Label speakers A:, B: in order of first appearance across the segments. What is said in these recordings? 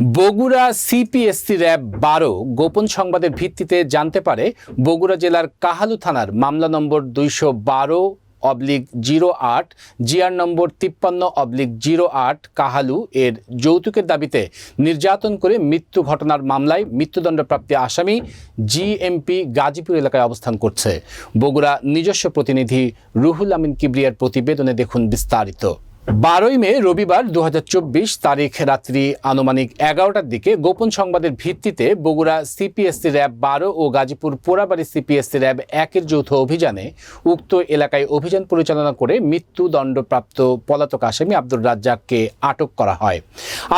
A: Bogura CPSC RAB বারো গোপন সংবাদের ভিত্তিতে জানতে পারে বগুড়া জেলার কাহালু থানার মামলা নম্বর দুইশো বারো অবলিক জিরো আট জিআর নম্বর তিপ্পান্ন অবলিক জিরো আট কাহালু এর যৌতুকের দাবিতে নির্যাতন করে মৃত্যু ঘটনার মামলায় মৃত্যুদণ্ডপ্রাপ্তি আসামি জিএমপি গাজীপুর এলাকায় অবস্থান করছে। বগুড়া নিজস্ব প্রতিনিধি রুহুল আমিন কিবরিয়ার প্রতিবেদনে দেখুন বিস্তারিত। বারোই মে, রবিবার দু হাজার চব্বিশ তারিখ রাত্রি আনুমানিক এগারোটার দিকে গোপন সংবাদের ভিত্তিতে বগুড়া সিপিএসসি র্যাব বারো ও গাজীপুর পোড়াবাড়ি সিপিএসসি র্যাব একের যৌথ অভিযানে উক্ত এলাকায় অভিযান পরিচালনা করে মৃত্যুদণ্ডপ্রাপ্ত পলাতক আসামি আব্দুর রাজ্জাককে আটক করা হয়।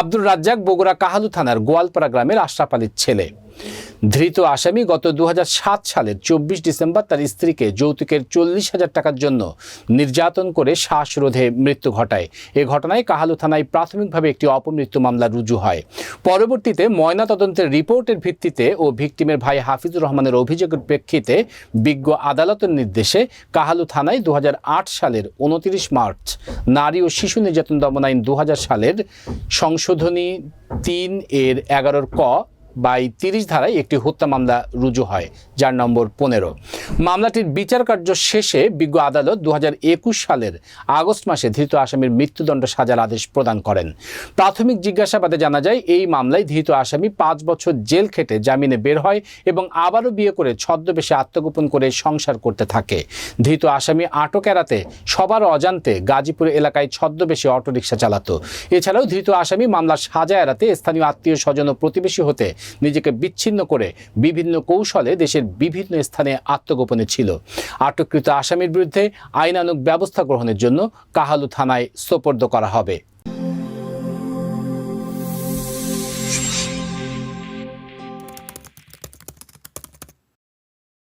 A: আব্দুর রাজ্জাক বগুড়া কাহালু থানার গোয়ালপাড়া গ্রামের আশরাফ আলীর ছেলে। ধৃত আসামি গত দু হাজার সাত সালের চব্বিশ ডিসেম্বর তার স্ত্রীকে যৌতুকের চল্লিশ হাজার টাকার জন্য নির্যাতন করে শ্বাসরোধে মৃত্যু ঘটায়। এ ঘটনায় কাহালু থানায় প্রাথমিকভাবে একটি অপমৃত্যু মামলা রুজু হয়। পরবর্তীতে ময়নাতদন্তের রিপোর্টের ভিত্তিতে ও ভিকটিমের ভাই হাফিজুর রহমানের অভিযোগের প্রেক্ষিতে বিজ্ঞ আদালতের নির্দেশে কাহালু থানায় দু হাজার আট সালের উনতিরিশ মার্চ নারী ও শিশু নির্যাতন দমন আইন দু হাজার সালের সংশোধনী তিন এর এগারোর ক বাই তিরিশ ধারায় একটি হত্যা মামলা রুজু হয়, যার নম্বর পনেরো। মামলাটির বিচার কার্য শেষে বিজ্ঞ আদালত দু হাজার একুশ সালের আগস্ট মাসে ধৃত আসামির মৃত্যুদণ্ড সাজার আদেশ প্রদান করেন। প্রাথমিক জিজ্ঞাসাবাদে জানা যায়, এই মামলায় ধৃত আসামি পাঁচ বছর জেল খেটে জামিনে বের হয় এবং আবারও বিয়ে করে ছদ্মবেশে আত্মগোপন করে সংসার করতে থাকে। ধৃত আসামি আটক এড়াতে সবার অজান্তে গাজীপুর এলাকায় ছদ্মবেশে অটোরিকশা চালাতো। এছাড়াও ধৃত আসামি মামলার সাজা এড়াতে স্থানীয় আত্মীয় স্বজন ও প্রতিবেশী হতে নিজেকে বিচ্ছিন্ন করে বিভিন্ন কৌশলে দেশের বিভিন্ন স্থানে আত্মগোপনে ছিল। আটককৃত আসামির বিরুদ্ধে আইনানুক ব্যবস্থা গ্রহণের জন্য কাহালু থানায় সোপর্দ করা হবে।